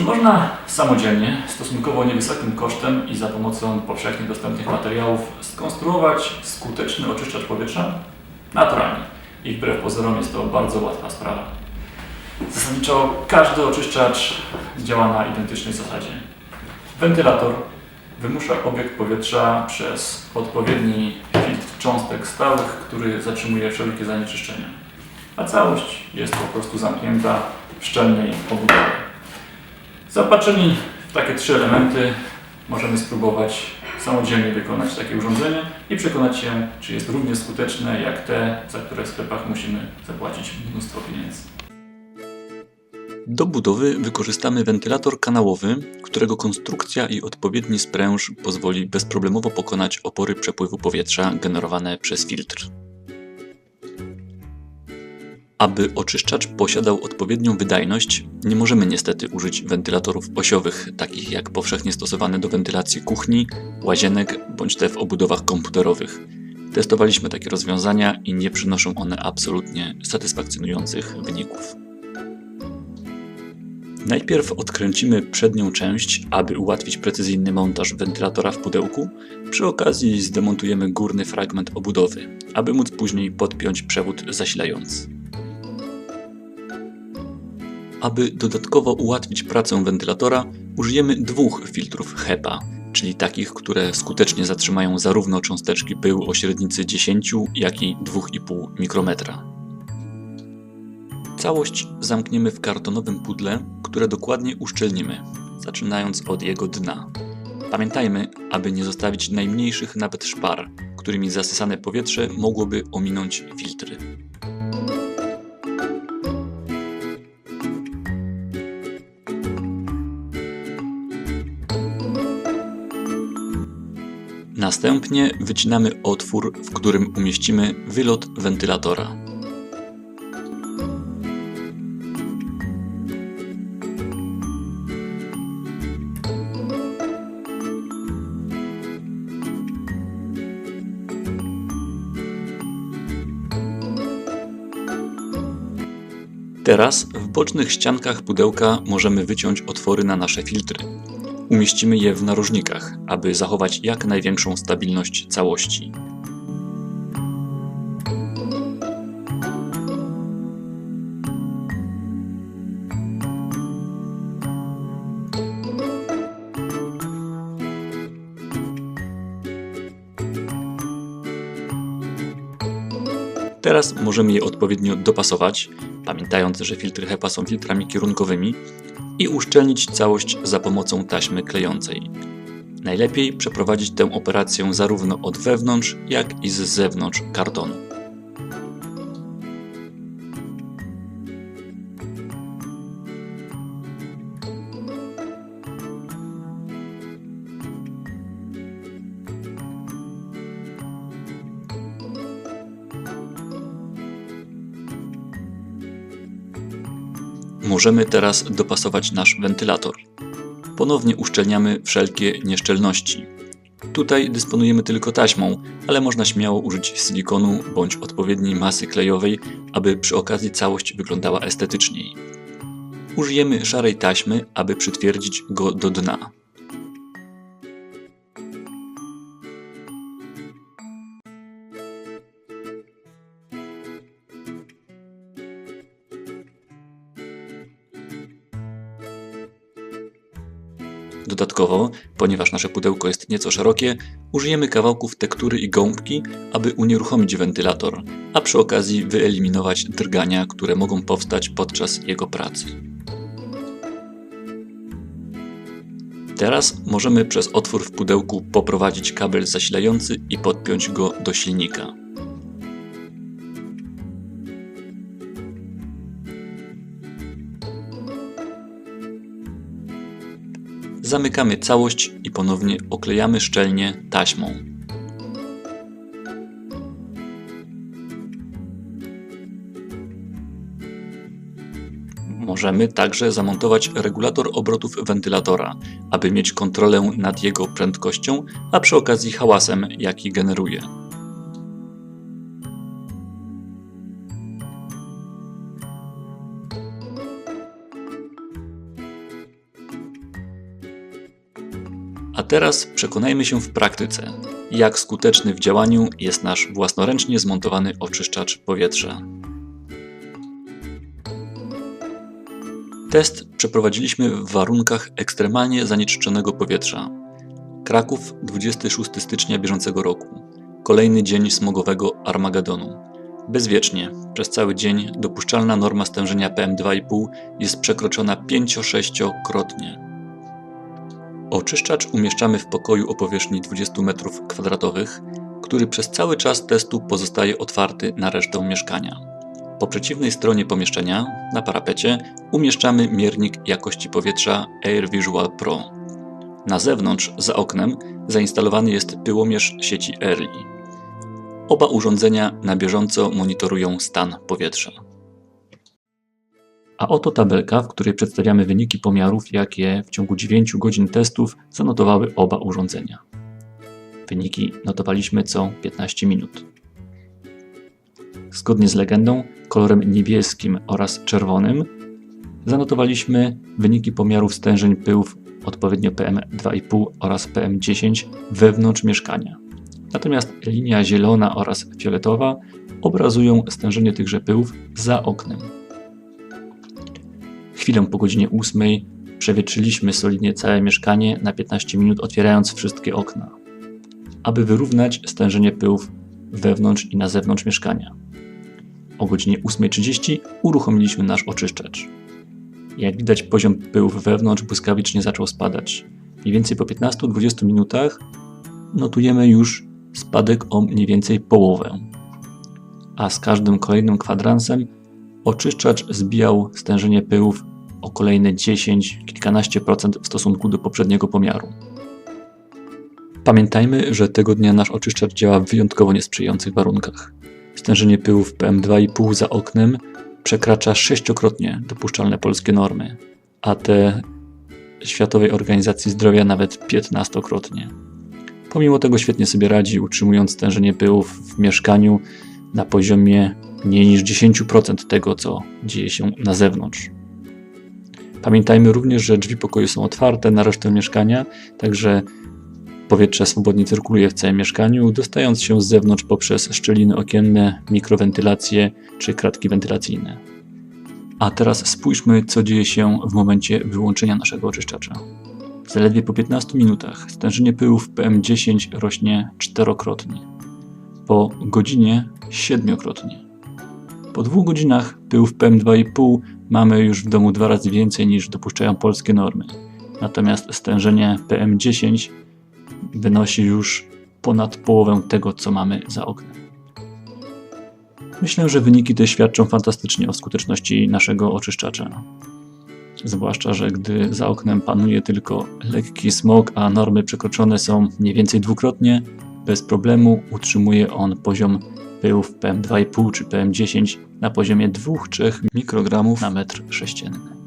Czy można samodzielnie, stosunkowo niewysokim kosztem i za pomocą powszechnie dostępnych materiałów skonstruować skuteczny oczyszczacz powietrza? Naturalnie. I wbrew pozorom jest to bardzo łatwa sprawa. Zasadniczo każdy oczyszczacz działa na identycznej zasadzie. Wentylator wymusza obieg powietrza przez odpowiedni filtr cząstek stałych, który zatrzymuje wszelkie zanieczyszczenia. A całość jest po prostu zamknięta w szczelnej obudowie. Zaopatrzeni w takie trzy elementy możemy spróbować samodzielnie wykonać takie urządzenie i przekonać się, czy jest równie skuteczne jak te, za które w sklepach musimy zapłacić mnóstwo pieniędzy. Do budowy wykorzystamy wentylator kanałowy, którego konstrukcja i odpowiedni spręż pozwoli bezproblemowo pokonać opory przepływu powietrza generowane przez filtr. Aby oczyszczacz posiadał odpowiednią wydajność, nie możemy niestety użyć wentylatorów osiowych, takich jak powszechnie stosowane do wentylacji kuchni, łazienek bądź te w obudowach komputerowych. Testowaliśmy takie rozwiązania i nie przynoszą one absolutnie satysfakcjonujących wyników. Najpierw odkręcimy przednią część, aby ułatwić precyzyjny montaż wentylatora w pudełku. Przy okazji zdemontujemy górny fragment obudowy, aby móc później podpiąć przewód zasilający. Aby dodatkowo ułatwić pracę wentylatora, użyjemy dwóch filtrów HEPA, czyli takich, które skutecznie zatrzymają zarówno cząsteczki pyłu o średnicy 10, jak i 2,5 mikrometra. Całość zamkniemy w kartonowym pudle, które dokładnie uszczelnimy, zaczynając od jego dna. Pamiętajmy, aby nie zostawić najmniejszych nawet szpar, którymi zasysane powietrze mogłoby ominąć filtry. Następnie wycinamy otwór, w którym umieścimy wylot wentylatora. Teraz w bocznych ściankach pudełka możemy wyciąć otwory na nasze filtry. Umieścimy je w narożnikach, aby zachować jak największą stabilność całości. Teraz możemy je odpowiednio dopasować, pamiętając, że filtry HEPA są filtrami kierunkowymi i uszczelnić całość za pomocą taśmy klejącej. Najlepiej przeprowadzić tę operację zarówno od wewnątrz, jak i z zewnątrz kartonu. Możemy teraz dopasować nasz wentylator. Ponownie uszczelniamy wszelkie nieszczelności. Tutaj dysponujemy tylko taśmą, ale można śmiało użyć silikonu bądź odpowiedniej masy klejowej, aby przy okazji całość wyglądała estetyczniej. Użyjemy szarej taśmy, aby przytwierdzić go do dna. Dodatkowo, ponieważ nasze pudełko jest nieco szerokie, użyjemy kawałków tektury i gąbki, aby unieruchomić wentylator, a przy okazji wyeliminować drgania, które mogą powstać podczas jego pracy. Teraz możemy przez otwór w pudełku poprowadzić kabel zasilający i podpiąć go do silnika. Zamykamy całość i ponownie oklejamy szczelnie taśmą. Możemy także zamontować regulator obrotów wentylatora, aby mieć kontrolę nad jego prędkością, a przy okazji hałasem, jaki generuje. Teraz przekonajmy się w praktyce, jak skuteczny w działaniu jest nasz własnoręcznie zmontowany oczyszczacz powietrza. Test przeprowadziliśmy w warunkach ekstremalnie zanieczyszczonego powietrza. Kraków, 26 stycznia bieżącego roku. Kolejny dzień smogowego Armagedonu. Bezwiecznie, przez cały dzień dopuszczalna norma stężenia PM2,5 jest przekroczona 5-6-krotnie. Oczyszczacz umieszczamy w pokoju o powierzchni 20 m2, który przez cały czas testu pozostaje otwarty na resztę mieszkania. Po przeciwnej stronie pomieszczenia, na parapecie, umieszczamy miernik jakości powietrza Air Visual Pro. Na zewnątrz, za oknem, zainstalowany jest pyłomierz sieci Early. Oba urządzenia na bieżąco monitorują stan powietrza. A oto tabelka, w której przedstawiamy wyniki pomiarów, jakie w ciągu 9 godzin testów zanotowały oba urządzenia. Wyniki notowaliśmy co 15 minut. Zgodnie z legendą, kolorem niebieskim oraz czerwonym zanotowaliśmy wyniki pomiarów stężeń pyłów odpowiednio PM2,5 oraz PM10 wewnątrz mieszkania. Natomiast linia zielona oraz fioletowa obrazują stężenie tychże pyłów za oknem. Chwilę po godzinie 8 przewietrzyliśmy solidnie całe mieszkanie na 15 minut, otwierając wszystkie okna, aby wyrównać stężenie pyłów wewnątrz i na zewnątrz mieszkania. O godzinie 8.30 uruchomiliśmy nasz oczyszczacz. Jak widać, poziom pyłów wewnątrz błyskawicznie zaczął spadać. Mniej więcej po 15-20 minutach notujemy już spadek o mniej więcej połowę. A z każdym kolejnym kwadransem oczyszczacz zbijał stężenie pyłów o kolejne 10, kilkanaście procent w stosunku do poprzedniego pomiaru. Pamiętajmy, że tego dnia nasz oczyszczacz działa w wyjątkowo niesprzyjających warunkach. Stężenie pyłów PM2,5 za oknem przekracza sześciokrotnie dopuszczalne polskie normy, a te Światowej Organizacji Zdrowia nawet 15-krotnie. Pomimo tego świetnie sobie radzi, utrzymując stężenie pyłów w mieszkaniu na poziomie mniej niż 10% tego, co dzieje się na zewnątrz. Pamiętajmy również, że drzwi pokoju są otwarte na resztę mieszkania, także powietrze swobodnie cyrkuluje w całym mieszkaniu, dostając się z zewnątrz poprzez szczeliny okienne, mikrowentylację czy kratki wentylacyjne. A teraz spójrzmy, co dzieje się w momencie wyłączenia naszego oczyszczacza. Zaledwie po 15 minutach stężenie pyłów PM10 rośnie czterokrotnie, po godzinie siedmiokrotnie. Po dwóch godzinach pyłów PM2,5 mamy już w domu dwa razy więcej niż dopuszczają polskie normy. Natomiast stężenie PM10 wynosi już ponad połowę tego, co mamy za oknem. Myślę, że wyniki te świadczą fantastycznie o skuteczności naszego oczyszczacza. Zwłaszcza, że gdy za oknem panuje tylko lekki smog, a normy przekroczone są mniej więcej dwukrotnie, bez problemu utrzymuje on poziom pyłów PM2,5 czy PM10 na poziomie 2-3 mikrogramów na metr sześcienny.